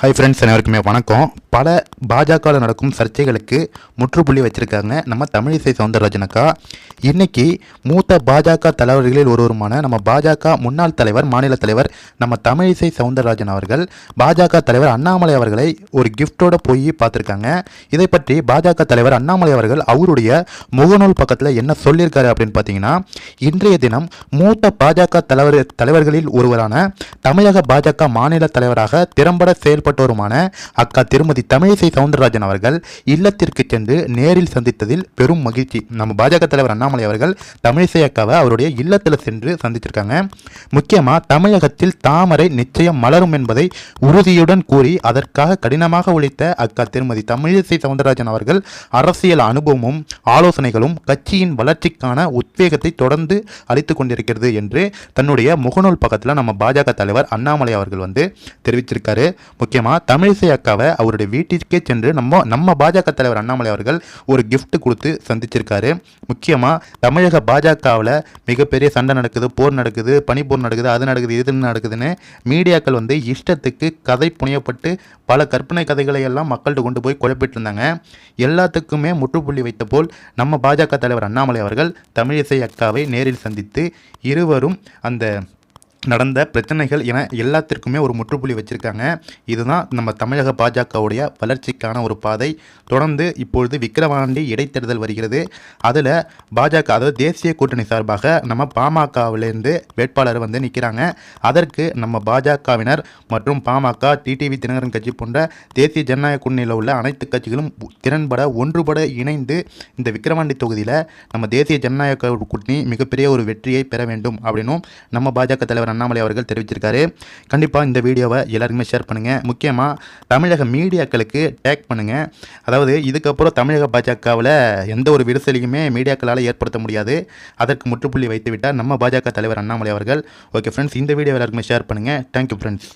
Hi friends அனைவருக்குமே வணக்கம். பல பாஜகவில் நடக்கும் சர்ச்சைகளுக்கு முற்றுப்புள்ளி வச்சுருக்காங்க. நம்ம தமிழிசை சவுந்தரராஜனக்கா. அக்கா மூத்த பாஜக தலைவர்களில் ஒருவருமான நம்ம பாஜக முன்னாள் தலைவர் மாநில தலைவர் நம்ம தமிழிசை சவுந்தரராஜன் அவர்கள் பாஜக தலைவர் அண்ணாமலை அவர்களை ஒரு கிஃப்டோடு போய் பார்த்துருக்காங்க. இதை பற்றி பாஜக தலைவர் அண்ணாமலை அவர்கள் அவருடைய முகநூல் பக்கத்தில் என்ன சொல்லியிருக்காரு அப்படின்னு பார்த்தீங்கன்னா இன்றைய தினம் மூத்த பாஜக தலைவர் தலைவர்களில் ஒருவரான தமிழக பாஜக மாநில தலைவராக திறம்பட செயல்பட்டோருமான அக்கா திருமதி தமிழிசை சவுந்தரராஜன் அவர்கள் இல்லத்திற்கு சென்று நேரில் சந்தித்ததில் பெரும் மகிழ்ச்சி. நம்ம பாஜக தலைவர் அண்ணாமலை அவர்கள் தமிழிசை அக்காவை அவருடைய இல்லத்தில் சென்று சந்திச்சிருக்காங்க. முக்கியமாக தமிழகத்தில் தாமரை நிச்சயம் மலரும் என்பதை உறுதியுடன் கூறி அதற்காக கடினமாக உழைத்த அக்கா திருமதி தமிழிசை சவுந்தரராஜன் அவர்கள் அரசியல் அனுபவமும் ஆலோசனைகளும் கட்சியின் வளர்ச்சிக்கான உத்வேகத்தை தொடர்ந்து அளித்துக் கொண்டிருக்கிறது என்று தன்னுடைய முகநூல் பக்கத்தில் நம்ம பாஜக தலைவர் அண்ணாமலை அவர்கள் வந்து தெரிவிச்சிருக்காரு. முக்கியமாக தமிழிசை அக்காவை அவருடைய வீட்டிற்கே சென்று நம்ம நம்ம பாஜக தலைவர் அண்ணாமலை அவர்கள் ஒரு கிஃப்ட் கொடுத்து சந்திச்சிருக்காரு. முக்கியமாக தமிழக பாஜகவில் மிகப்பெரிய சண்டை நடக்குது போர் நடக்குது பனிப்போர் நடக்குது அது நடக்குது இது நடக்குதுன்னு மீடியாக்கள் வந்து இஷ்டத்துக்கு கதை புனையப்பட்டு பல கற்பனை கதைகளை எல்லாம் மக்கள்கிட்ட கொண்டு போய் குழப்பிட்டு இருந்தாங்க எல்லாத்துக்குமே முற்றுப்புள்ளி வைத்த போல் நம்ம பாஜக தலைவர் அண்ணாமலை அவர்கள் தமிழிசை அக்காவை நேரில் சந்தித்து இருவரும் அந்த நடந்த பிரச்சனைகள் என எல்லாத்திற்குமே ஒரு முற்றுப்புள்ளி வச்சிருக்காங்க. இதுதான் நம்ம தமிழக பாஜகவுடைய வளர்ச்சிக்கான ஒரு பாதை. தொடர்ந்து இப்பொழுது விக்கிரவாண்டி இடைத்தேர்தல் வருகிறது. அதில் பாஜக அதாவது தேசிய கூட்டணி சார்பாக நம்ம பாமகவிலேருந்து வேட்பாளர் வந்து நிற்கிறாங்க அதற்கு நம்ம பாஜகவினர் மற்றும் பாமக டிடிவி தினகரன் கட்சி போன்ற தேசிய ஜனநாயக கூட்டணியில் உள்ள அனைத்து கட்சிகளும் திறன்பட ஒன்றுபட இணைந்து இந்த விக்கிரவாண்டி தொகுதியில் நம்ம தேசிய ஜனநாயக கூட்டணி மிகப்பெரிய ஒரு வெற்றியை பெற வேண்டும் அப்படின்னும் நம்ம பாஜக தலைவர் அண்ணாமலை அவர்கள் தெரிவிச்சிருக்காரு. கண்டிப்பாக இந்த வீடியோவை எல்லாருக்குமே ஷேர் பண்ணுங்கள் முக்கியமாக தமிழக மீடியாக்களுக்கு டேக் பண்ணுங்கள் அதாவது இதுக்கப்புறம் தமிழக பாஜகவில் எந்த ஒரு விரிசலையுமே மீடியாக்களால் ஏற்படுத்த முடியாது. அதற்கு முற்றுப்புள்ளி வைத்துவிட்டால் நம்ம பாஜக தலைவர் அண்ணாமலை அவர்கள். ஓகே ஃப்ரெண்ட்ஸ் இந்த வீடியோ எல்லாருக்குமே ஷேர் பண்ணுங்கள் தேங்க்யூ ஃப்ரெண்ட்ஸ்